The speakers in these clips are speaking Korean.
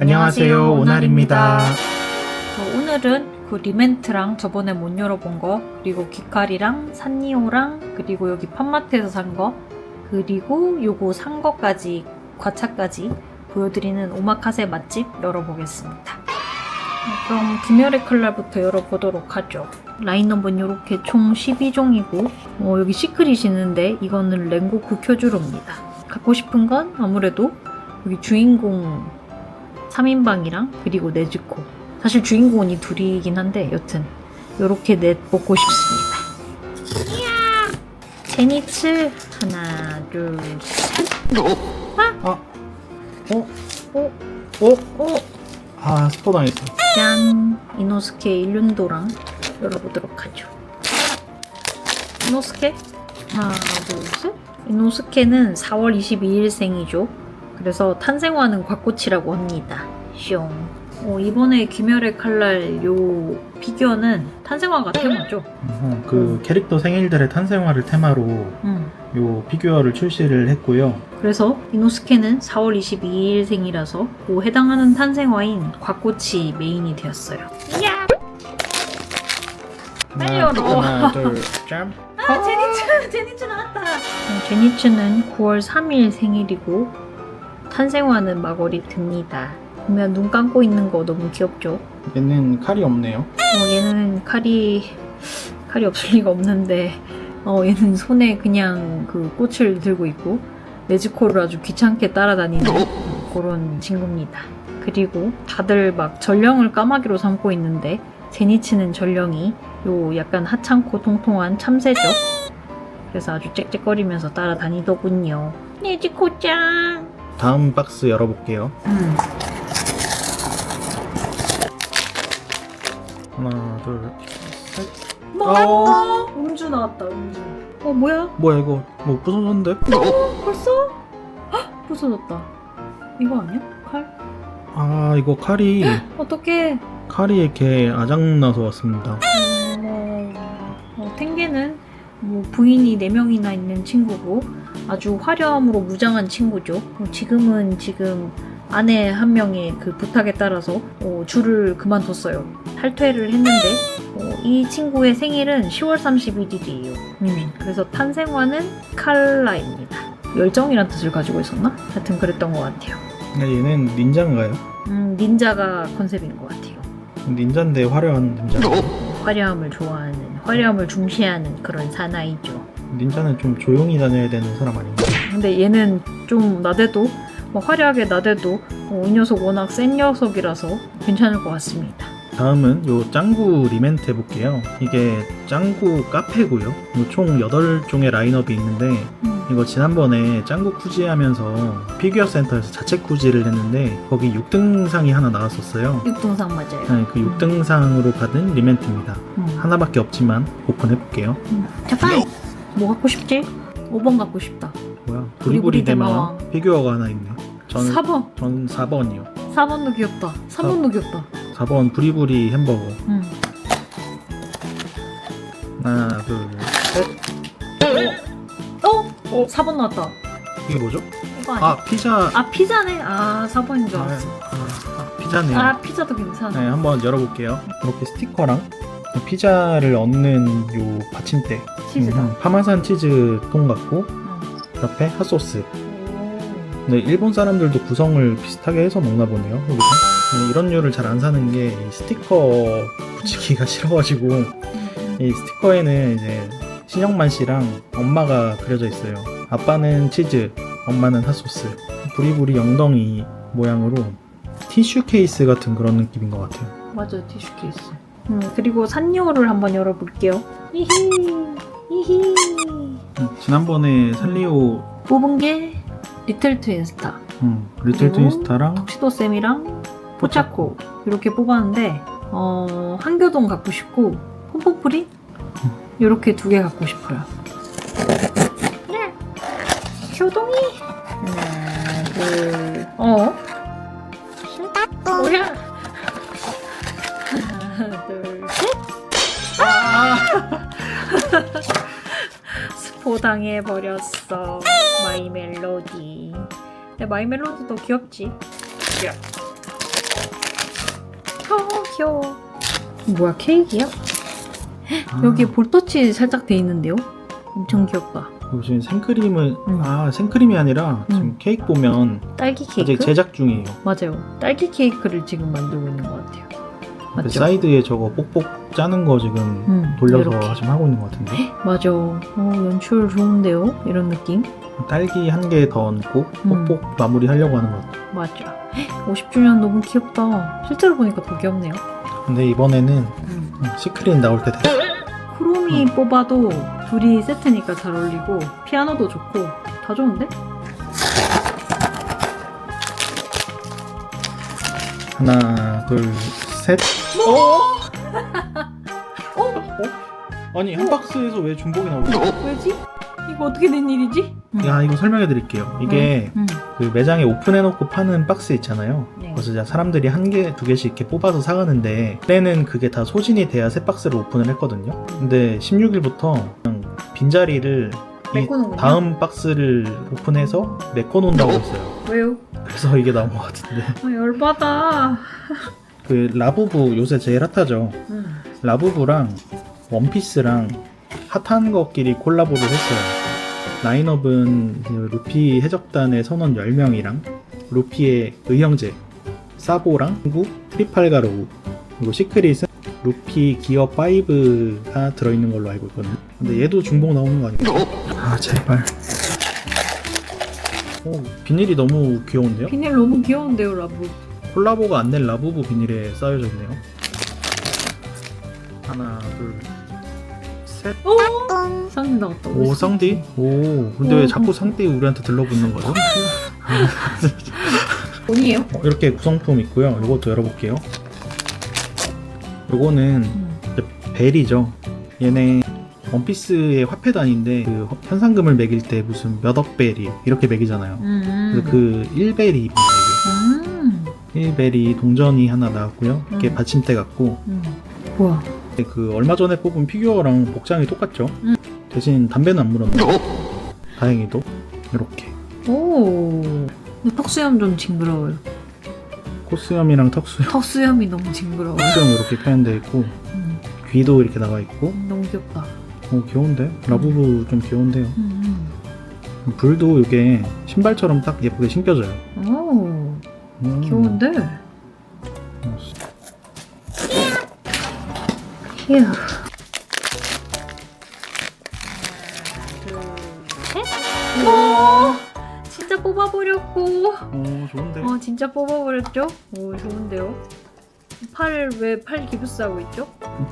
안녕하세요, 오날입니다. 어, 오늘은 그 리멘트랑 저번에 못 열어본 거, 그리고 귀칼이랑 산리오랑 그리고 여기 팜마트에서 산 거, 그리고 요거 산 거까지 과차까지 보여드리는 오마카세 맛집 열어보겠습니다. 어, 그럼 김열의 칼날부터 열어보도록 하죠. 라인 넘버는 이렇게 총 12종이고 어, 여기 시크릿이 있는데 이거는 랭고쿠 쿄주로입니다. 갖고 싶은 건 아무래도 여기 주인공 3인방이랑 그리고 네즈코 사실 주인공은 이 둘이긴 한데 여튼 요렇게 넷 먹고 싶습니다. 제니츠 하나 둘셋. 아, 어? 오, 어? 오, 아, 스포 당했어. 짠! 이노스케 일륜도랑 열어보도록 하죠. 이노스케? 하나 둘셋. 이노스케는 4월 22일생이죠 그래서 탄생화는 곽꽃이라고 합니다 숑 어, 이번에 김열의 칼날 요 피규어는 탄생화가 테마죠 어, 그 캐릭터 생일들의 탄생화를 테마로 음. 요 피규어를 출시를 했고요. 그래서 이노스케는 4월 22일 생이라서 그 해당하는 탄생화인 곽꽃이 메인이 되었어요 이야 빨리 열어. 하나, 둘, 짠. 아, 제니츠! 제니츠 나왔다! 제니츠는 9월 3일 생일이고, 탄생화는 마거리트입니다. 보면 눈 감고 있는 거 너무 귀엽죠? 얘는 칼이 없네요. 어, 얘는 칼이, 칼이 없을 리가 없는데, 어, 얘는 손에 그냥 그 꽃을 들고 있고, 네즈코를 아주 귀찮게 따라다니는 그런 친구입니다. 그리고 다들 막 전령을 까마귀로 삼고 있는데, 제니츠는 전령이 요 약간 하찮고 통통한 참새죠. 그래서 아주 짹짹거리면서 따라다니더군요. 네즈코짱. 다음 박스 열어볼게요. 음. 하나, 둘, 셋. 뭐? 음주 나왔다. 음주. 어 뭐야? 뭐야 이거? 뭐 부서졌는데? 어, 벌써? 헉, 부서졌다. 이거 아니야? 칼? 아, 이거 칼이 어떡해. 칼이 이렇게 아작나서 왔습니다. 어, 어, 탱게는 뭐 부인이 4명이나 있는 친구고 아주 화려함으로 무장한 친구죠. 어, 지금은 지금 아내 한 명의 그 부탁에 따라서 어, 줄을 그만뒀어요. 탈퇴를 했는데 어, 이 친구의 생일은 10월 31일이에요. 음, 그래서 탄생화는 칼라입니다. 열정이란 뜻을 가지고 있었나? 하여튼 그랬던 것 같아요. 얘는 닌자인가요? 음, 닌자가 컨셉인 것 같아요. 닌자인데 화려한 닌자. 화려함을 좋아하는, 화려함을 중시하는 그런 사나이죠. 닌자는 좀 조용히 다녀야 되는 사람 아닌가? 근데 얘는 좀 나대도, 뭐 화려하게 나대도, 어, 이 녀석 워낙 센 녀석이라서 괜찮을 것 같습니다. 다음은 요 짱구 리멘트 해볼게요. 이게 짱구 카페고요. 요총 8종의 라인업이 있는데 음. 이거 지난번에 짱구 쿠지 하면서 피규어 센터에서 자체 쿠지를 했는데 거기 6등상이 하나 나왔었어요. 육동상 맞아요. 네, 그 6등상으로 받은 리멘트입니다. 음. 하나밖에 없지만 오픈해볼게요. 음. 잠깐! 뭐 갖고 싶지? 5번 갖고 싶다. 뭐야? 부리부리 부리부리 대마왕. 피규어가 하나 있네. 저는 4번! 전 4번이요. 4번도 귀엽다. 3번도 귀엽다. 4번 부리부리 햄버거. 음. 하나, 둘, 셋. 어? 어? 4번 나왔다. 이게 뭐죠? 이거 아니야? 아, 피자. 아, 피자네. 아, 4번인 줄 아, 알았어. 아, 피자네요. 아, 피자도 괜찮아. 네, 한번 열어볼게요. 이렇게 스티커랑 피자를 얹는 요 받침대. 치즈다. 음, 파마산 치즈 통 같고 어. 옆에 핫소스. 오. 네, 일본 사람들도 구성을 비슷하게 해서 먹나 보네요. 여기서. 네, 이런 류를 잘 안 사는 게이 스티커 붙이기가 싫어가지고 음. 이 스티커에는 이제 신영만 씨랑 엄마가 그려져 있어요. 아빠는 치즈, 엄마는 핫소스. 부리부리 영덩이 모양으로 티슈 케이스 같은 그런 느낌인 것 같아요. 맞아요 티슈 케이스 음, 그리고 산리오를 한번 열어볼게요. 이히 이히. 음, 지난번에 살리오 뽑은 게 리틀 트윈스타. 음, 리틀 그리고 트윈스타랑 턱시도 쌤이랑 포차코 이렇게 뽑았는데 어, 한교동 갖고 싶고 폼포프리? 이렇게 두 개 갖고 싶어요. 네. 교동이. 하나 둘 어? 스포 당해버렸어 마이 멜로디 근데 마이 멜로디도 귀엽지 귀여워. 뭐야 케이크야? 아, 여기 볼터치 살짝 돼 있는데요? 엄청 귀엽다. 이거 지금 생크림은 음. 아 생크림이 아니라 지금 음. 케이크 보면 딸기 아직 케이크? 제작 중이에요. 맞아요. 딸기 케이크를 지금 만들고 있는 것 같아요. 그 맞죠? 사이드에 저거 꼭꼭 짜는 거 지금 음, 돌려서 이렇게. 지금 하고 있는 것 같은데 맞아. 어, 연출 좋은데요? 이런 느낌? 딸기 한 개 더 얹고 음. 꼭꼭 마무리 하려고 하는 것 같아요. 맞아. 50주년 너무 귀엽다. 실제로 보니까 더 귀엽네요. 근데 이번에는 음. 시크릿 나올 때 됐어. 크롬이 뽑아도 둘이 세트니까 잘 어울리고 피아노도 좋고 다 좋은데? 하나 둘 셋. 뭐? 어? 아니 한 박스에서 왜 중복이 나오지? 왜지? 이거 어떻게 된 일이지? 야 이거 설명해 드릴게요. 이게 음. 그 매장에 오픈해놓고 파는 박스 있잖아요. 네. 그래서 이제 사람들이 한 개, 두 개씩 이렇게 뽑아서 사가는데 그때는 그게 다 소진이 돼야 새 박스를 오픈을 했거든요. 근데 16일부터 그냥 빈자리를 이. 다음 박스를 오픈해서 메꿔놓는다고 했어요. 왜요? 그래서 이게 나온 것 같은데 아, 열받아. 그 라부부 요새 제일 핫하죠. 음. 라부부랑 원피스랑 핫한 것끼리 콜라보를 했어요. 라인업은 그 루피 해적단의 선원 10명이랑 루피의 의형제, 사보랑 구 트리팔가로 우, 그리고 시크릿은 루피 기어 5가 들어있는 걸로 알고 있거든요. 근데 얘도 중복 나오는 거 아니에요? 아, 제발. 오, 비닐이 너무 귀여운데요? 비닐 너무 귀여운데요, 라브. 콜라보가 안 낸 라부부 비닐에 쌓여져 있네요. 하나, 둘, 셋. 오! 쌍 나왔다. 오, 쌍디? 오, 근데 왜 오. 자꾸 쌍디 우리한테 들러붙는 거죠? 돈이에요? 어, 이렇게 구성품 있고요. 이것도 열어볼게요. 요거는 음. 벨이죠. 얘네 원피스의 화폐단인데 그 현상금을 매길 때 무슨 몇억 벨이 이렇게 매기잖아요. 음. 그래서 그 1벨이 음. 1벨이 동전이 하나 나왔고요. 이게 음. 받침대 같고 음. 뭐야? 그 얼마 전에 뽑은 피규어랑 복장이 똑같죠. 음. 대신 담배는 안 물었네. 다행히도 이렇게 오. 근데 턱수염 좀 징그러워요. 코수염이랑 턱수염, 턱수염이 너무 징그러워요. 턱수염 이렇게 표현되어 있고 음. 귀도 이렇게 나와 있고 음, 너무 귀엽다. 어 귀여운데 라부부 좀 귀여운데요. 음. 불도 이게 신발처럼 딱 예쁘게 신겨져요. 음. 오. 음. 귀여운데? 어, 휴. 오, 진짜 뽑아버렸고. 어 좋은데. 어, 진짜 뽑아버렸죠? 오, 좋은데요? 팔, 왜 팔 기부스하고 있죠? 음,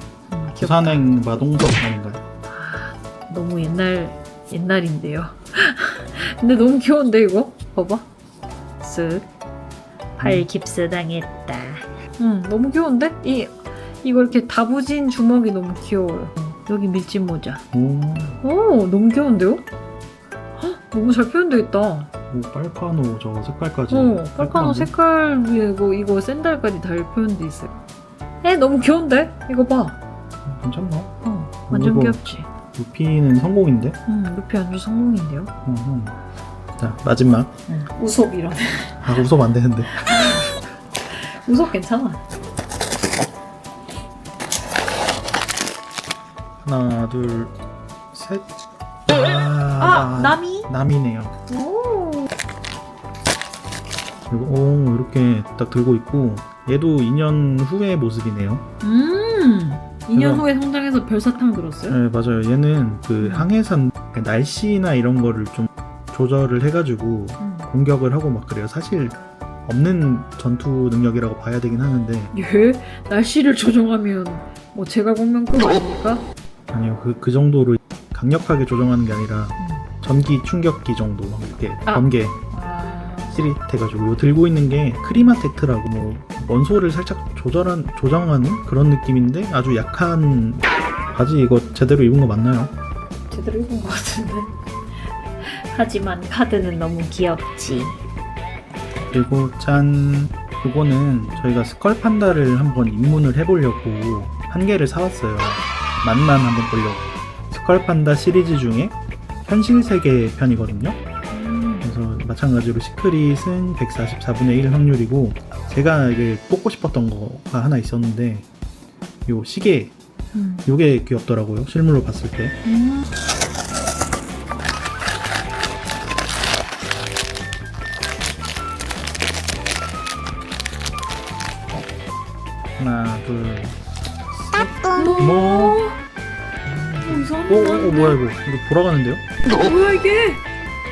귀엽다. 부산행 마동석 아닌가요? 아, 너무 옛날, 옛날인데요. 근데 너무 귀여운데, 이거? 봐봐. 쓱. 팔 음. 깁스 당했다. 응, 너무 귀여운데? 이, 이거 이렇게 다부진 주먹이 너무 귀여워요. 여기 밀짚 모자. 오, 오, 너무 귀여운데요? 헉, 너무 잘 표현되어 있다. 오 빨카노 저 색깔까지. 어, 빨카노? 색깔 이거 이거 샌들까지 잘 표현돼 있어요. 에 너무 귀여운데? 이거 봐. 괜찮나? 어, 완전 귀엽지. 루피는 성공인데. 음, 루피 아주 성공인데요. 어허. 자 마지막. 응. 우섭 이런. 아 웃업 안 되는데. 우섭 괜찮아. 하나 둘 셋. 아, 아, 나미. 남이네요. 오. 그리고 오 이렇게 딱 들고 있고 얘도 2년 후의 모습이네요. 음. 2년 제가- 후에 성장해서 별사탕 들었어요? 네 맞아요. 얘는 그 음. 항해산 날씨나 이런 거를 좀 조절을 해가지고 음. 공격을 하고 막 그래요. 사실 없는 전투 능력이라고 봐야 되긴 하는데 예? 날씨를 조정하면 뭐 제가 공명급 아닙니까? 아니요 그, 그 정도로 강력하게 조정하는 게 아니라 음. 전기 충격기 정도 막 이렇게 아. 번개 아. 시릿해가지고 요 들고 있는 게 크리마테크라고 뭐 원소를 살짝 조절한 조정하는 그런 느낌인데 아주 약한 바지 이거 제대로 입은 거 맞나요? 제대로 입은 것 같은데. 하지만 카드는 너무 귀엽지. 그리고 짠 요거는 저희가 스컬 판다를 한번 입문을 해보려고 한 개를 사왔어요 맛만 한번 보려고 스컬 판다 시리즈 중에 현실 세계 편이거든요 음. 그래서 마찬가지로 시크릿은 144분의 1 확률이고 제가 이게 뽑고 싶었던 거가 하나 있었는데 요 시계 음. 요게 귀엽더라고요 실물로 봤을 때 음. 둘 뭐? 뭐? 어, 오, 오, 거 오? 뭐야 이거 이거 돌아가는데요? 뭐야 이게?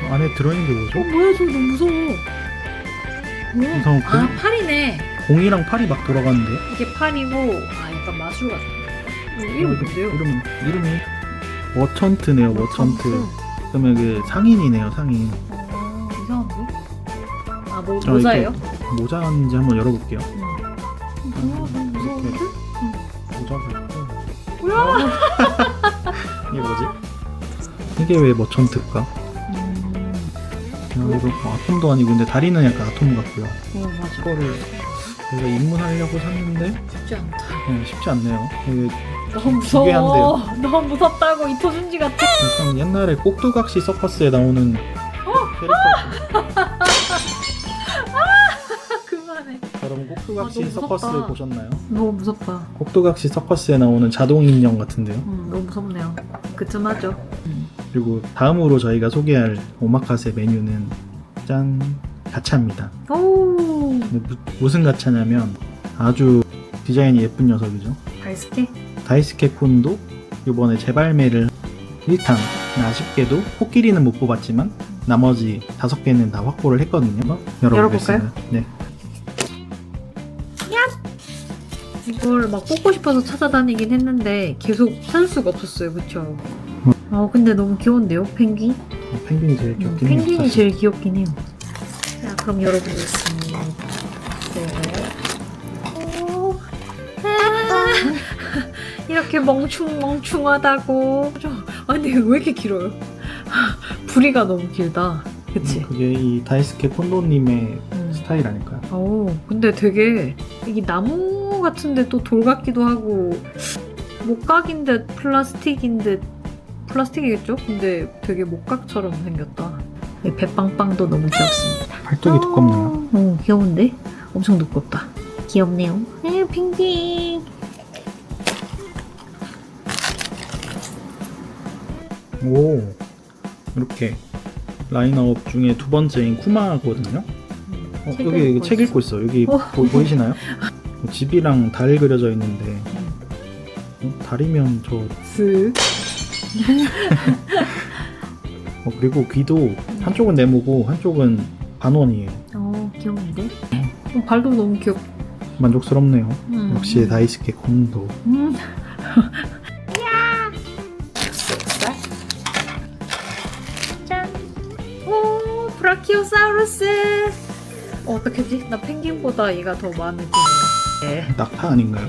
안에 들어있는 게어 뭐죠? 뭐야 저 너무 무서워. 뭐야? 이상한 아 공, 팔이네. 공이랑 팔이 막 돌아가는데요? 이게 팔이고 아 약간 마술 같은 거. 어, 이름 뭔데요? 이름, 이름이 워천트네요 워천트 그러면 그 상인이네요 상인 어, 이상한데? 아 모, 저 모자예요? 이게 모자인지 한번 열어볼게요 응. 이게 뭐지? 이게 왜 머천트일까? 음. 아, 이거 뭐 아톰도 아니고 근데 다리는 약간 아톰 같고요 어 맞아. 이거를 저희가 입문하려고 샀는데 쉽지 않다. 어, 쉽지 않네요 이게 너무 무서워. 너무 무섭다고 이 토준지 같아. 약간 옛날에 꼭두각시 서커스에 나오는 캐릭터 여러분 꼭두각시 아, 너무 서커스 무섭다. 보셨나요? 너무 무섭다. 꼭두각시 서커스에 나오는 자동 인형 같은데요 음, 너무 무섭네요. 그쯤 하죠. 그리고 다음으로 저희가 소개할 오마카세 메뉴는 짠 가차입니다 오. 근데 무, 무슨 가차냐면 아주 디자인이 예쁜 녀석이죠 발스케? 다이스케 콘도 이번에 재발매를 1탄 아쉽게도 코끼리는 못 뽑았지만 나머지 다섯 개는 다 확보를 했거든요 열어보겠습니다 네. 이걸 막 뽑고 싶어서 찾아다니긴 했는데 계속 찾을 수가 없었어요. 그쵸? 아 근데 너무 귀여운데요? 펭귄? 어, 펭귄이 제일 음, 귀엽긴 해요 펭귄이 사실. 제일 귀엽긴 해요. 자, 그럼 열어보겠습니다. 네. 오, 아, 이렇게 멍충멍충하다고. 저, 아, 근데 왜 이렇게 길어요? 부리가 너무 길다. 그치? 음, 그게 이 다이스케 콘도님의 음. 스타일 아닐까요? 오, 근데 되게 이게 나무 같은데 또 돌 같기도 하고 목각인 듯 플라스틱인 듯 플라스틱이겠죠? 근데 되게 목각처럼 생겼다. 이 배빵빵도 너무 귀엽습니다. 팔뚝이 두껍네요 어, 귀여운데? 엄청 두껍다. 귀엽네요. 에, 펭귄. 오 이렇게 라인업 중에 두 번째인 쿠마거든요 어, 책 여기, 읽고 책. 읽고 있어 여기 어. 보, 보이시나요? 집이랑 달 그려져 있는데 어, 달이면 저 쓱. 어, 그리고 귀도 한쪽은 네모고 한쪽은 반원이에요. 어, 귀여운데? 어, 발도 너무 귀엽. 만족스럽네요. 음. 역시 다이스케 콘도. 음. 어, 어떡하지? 나 펭귄보다 얘가 더 마음에 드네. 네. 낙타 아닌가요?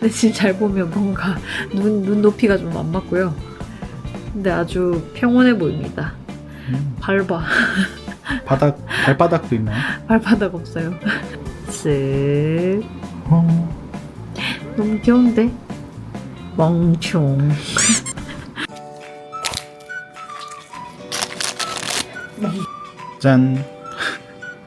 근데 지금 잘 보면 뭔가 눈, 눈 높이가 좀 안 맞고요. 근데 아주 평온해 보입니다. 음, 밟아. 바닥 발바닥도 있나요? 발바닥 없어요. 쓱. 어, 너무 귀여운데? 멍충. 짠.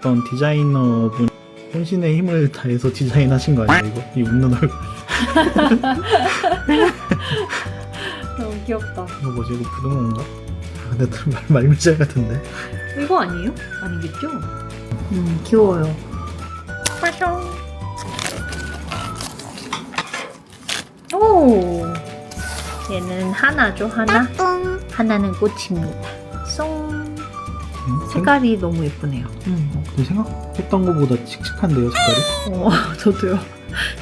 어떤 디자이너분 혼신의 힘을 다해서 디자인하신 거 아니에요? 이거 이 웃는 얼굴. 너무 귀엽다. 이거 뭐지? 이거 부등호인가? 아, 근데 또 말, 말미잘 같은데. 이거 아니에요? 아니겠죠? 음, 귀여워요. 오! 얘는 하나죠, 하나? 하나는 꽃입니다. 송. 음, 색깔이 너무 예쁘네요. 생- 근데 생각했던 것보다 칙칙한데요 색깔이? 어, 저도요.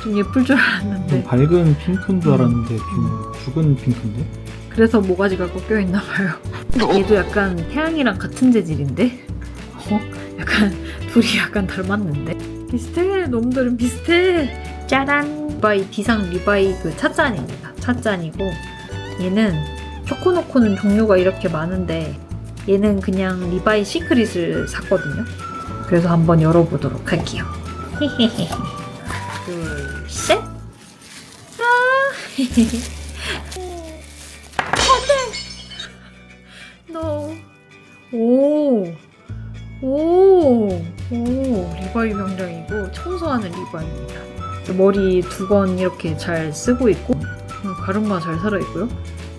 좀 예쁠 줄 좀 알았는데. 밝은 핑크인 줄 알았는데 좀 죽은 핑크인데? 그래서 모가지가 꺾여 있나 봐요. 얘도 약간 태양이랑 같은 재질인데? 어? 약간 둘이 약간 닮았는데? 비슷해. 놈들은 비슷해. 짜란. 리바이 비상 리바이 그 찻잔입니다. 찻잔이고 얘는 초코노코는 종류가 이렇게 많은데 얘는 그냥 리바이 시크릿을 샀거든요. 그래서 한번 열어보도록 할게요. 헤헤헤. 둘, 셋. 너. 오. 오. 오. 리바이 병장이고 청소하는 리바이입니다. 머리 두 건 이렇게 잘 쓰고 있고 음, 가르마 잘 살아 있고요.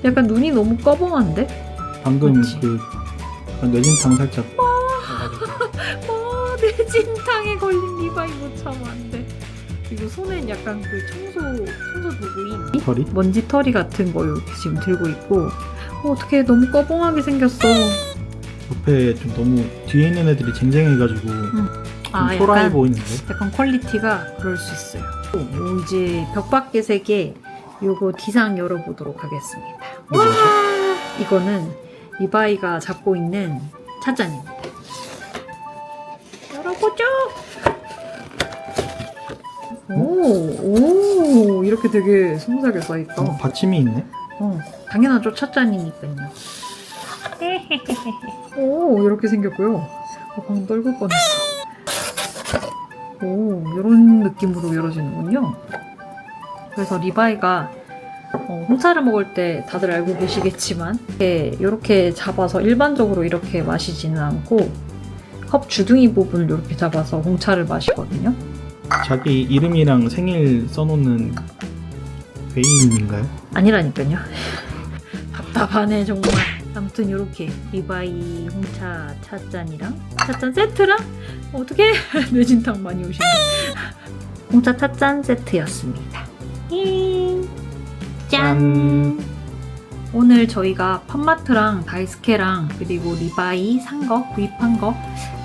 약간 눈이 너무 꺼벙한데? 방금 그치. 그 뇌진탕 살짝 어, 내 진탕에 걸린 리바이 못 참아 안 돼. 그리고 손엔 약간 그 청소 청소 도구인 털이 먼지 털이 같은 거 이렇게 지금 들고 있고 어, 어떻게 너무 꺼벙하게 생겼어. 옆에 좀 너무 뒤에 있는 애들이 쟁쟁해가지고 좀아 초라해 약간 보이는데 약간 퀄리티가 그럴 수 있어요. 오, 이제 벽밖의 세계 요거 디상 열어보도록 하겠습니다. 이거 뭐죠? 이거는 리바이가 잡고 있는 찻잔입니다. 열어보죠. 오, 오, 이렇게 되게 스무스하게 써있다. 어, 받침이 있네. 어, 당연하죠. 찻잔이니까요. 오, 이렇게 생겼고요. 어, 방금 떨굴 뻔했어. 오, 이런 느낌으로 열어지는군요. 그래서 리바이가 어, 홍차를 먹을 때 다들 알고 계시겠지만 이렇게, 이렇게 잡아서 일반적으로 이렇게 마시지는 않고 컵 주둥이 부분을 이렇게 잡아서 홍차를 마시거든요. 자기 이름이랑 생일 써놓는 외인인가요? 아니라니까요. 답답하네 정말. 아무튼 이렇게 리바이 홍차 찻잔이랑 찻잔 세트랑 어떻게 뇌진탕 많이 오시네. 홍차 찻잔 세트였습니다. 잉. 짠. 오늘 저희가 팜마트랑 다이스케랑 그리고 리바이 산 거, 구입한 거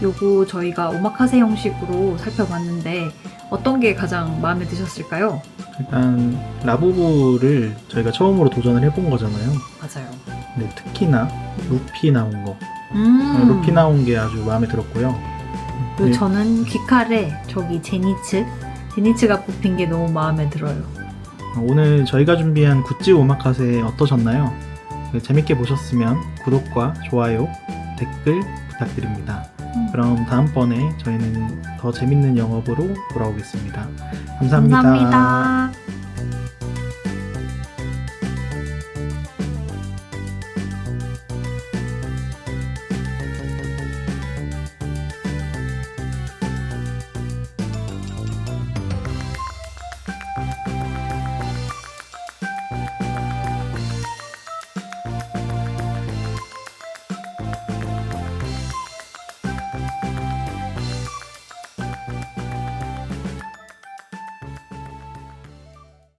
요거 저희가 오마카세 형식으로 살펴봤는데 어떤 게 가장 마음에 드셨을까요? 일단 라부부를 저희가 처음으로 도전을 해본 거잖아요. 맞아요. 근데 특히나 루피 나온 거, 음. 루피 나온 게 아주 마음에 들었고요. 그리고 네, 저는 귀칼에 저기 제니츠 제니츠가 뽑힌 게 너무 마음에 들어요. 오늘 저희가 준비한 굿즈 오마카세 어떠셨나요? 네, 재밌게 보셨으면 구독과 좋아요, 댓글 부탁드립니다. 음. 그럼 다음번에 저희는 더 재밌는 영업으로 돌아오겠습니다 감사합니다. 감사합니다.